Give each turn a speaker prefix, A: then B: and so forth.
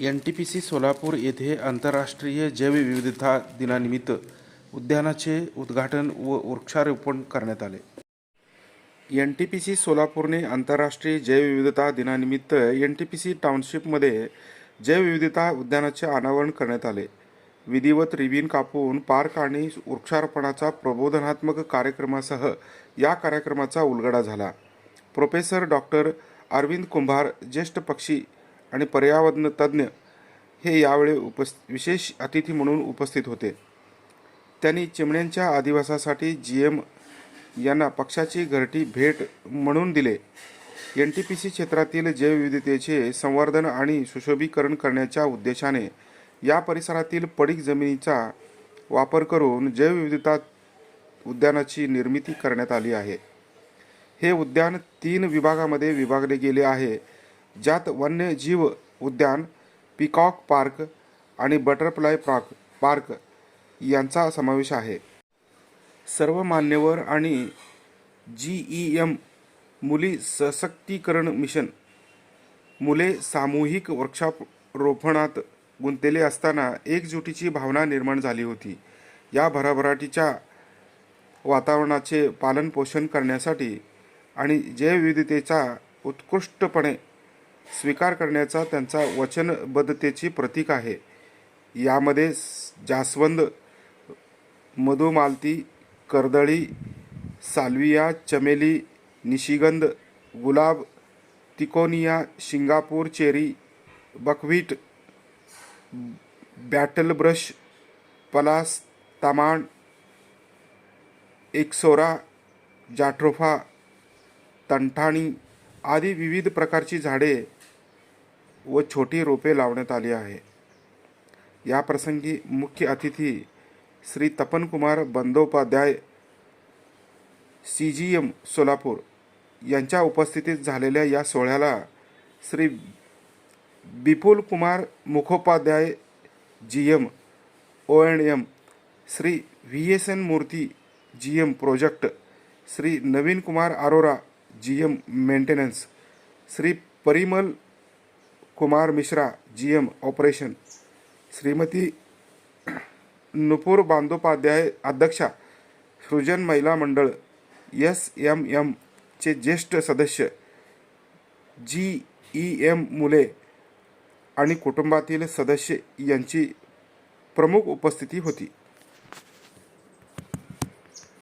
A: N T P C Solapur येथे आंतरराष्ट्रीय जैवविविधता दिनानिमित्त उद्यानाचे उद्घाटन व वृक्षारोपण करण्यात आले. एन टी पी सी सोलापूरने आंतरराष्ट्रीय जैवविविधता दिनानिमित्त एन टी पी सी टाउनशिपमध्ये जैवविविधता उद्यानाचे अनावरण करण्यात आले. विधिवत रिबीन कापून पार्क आणि वृक्षारोपणाचा प्रबोधनात्मक कार्यक्रमासह या कार्यक्रमाचा उलगडा झाला. प्रोफेसर डॉक्टर अरविंद कुंभार ज्येष्ठ पक्षी आणि पर्यावरण तज्ज्ञ हे यावेळी उपस् विशेष अतिथी म्हणून उपस्थित होते. त्यांनी चिमण्यांच्या अधिवासासाठी जी एम यांना पक्षाची घरटी भेट म्हणून दिले. एन टी पी सी क्षेत्रातील जैवविविधतेचे संवर्धन आणि सुशोभीकरण करण्याच्या उद्देशाने या परिसरातील पडीक जमिनीचा वापर करून जैवविविधता उद्यानाची निर्मिती करण्यात आली आहे. हे उद्यान तीन विभागामध्ये विभागले गेले आहे. ज्यात वन्यजीव उद्यान पिकॉक पार्क आणि बटरफ्लाय पार्क पार्क यांचा समावेश आहे. सर्व मान्यवर आणि जी ई एम मुली सशक्तीकरण मिशन मुले सामूहिक वृक्षारोपणात गुंतलेले असताना एकजुटीची भावना निर्माण झाली होती. या भराभराटीच्या वातावरणाचे पालनपोषण करण्यासाठी आणि जैवविविधतेचा उत्कृष्टपणे स्वीकार करण्याचा त्यांचा वचनबद्धतेची प्रतीक आहे. यामध्ये जास्वंद मधुमालती कर्दळी साल्विया चमेली निशिगंध गुलाब Tikonia Singapore cherry buckwheat bottle brush पलास तमाण एक्सोरा जाट्रोफा तंठाणी आदी विविध प्रकारची झाडे व छोटी रोपे लावण्यात आली आहे. या प्रसंगी मुख्य अतिथी Shri Tapankumar Bandopadhyay C G M Solapur यांच्या उपस्थितीत झालेल्या या सोहळ्याला Shri Bipul Kumar Mukhopadhyay G M O N M Shri V S N Murthy G M project Shri Naveen Kumar Arora G M maintenance Shri Parimal Kumar Mishra G M operation. Shrimati Nupur Bandopadhyay अध्यक्षा सृजन महिला मंडळ S M एमचे ज्येष्ठ सदस्य जी E M मुले आणि कुटुंबातील सदस्य यांची प्रमुख उपस्थिती होती.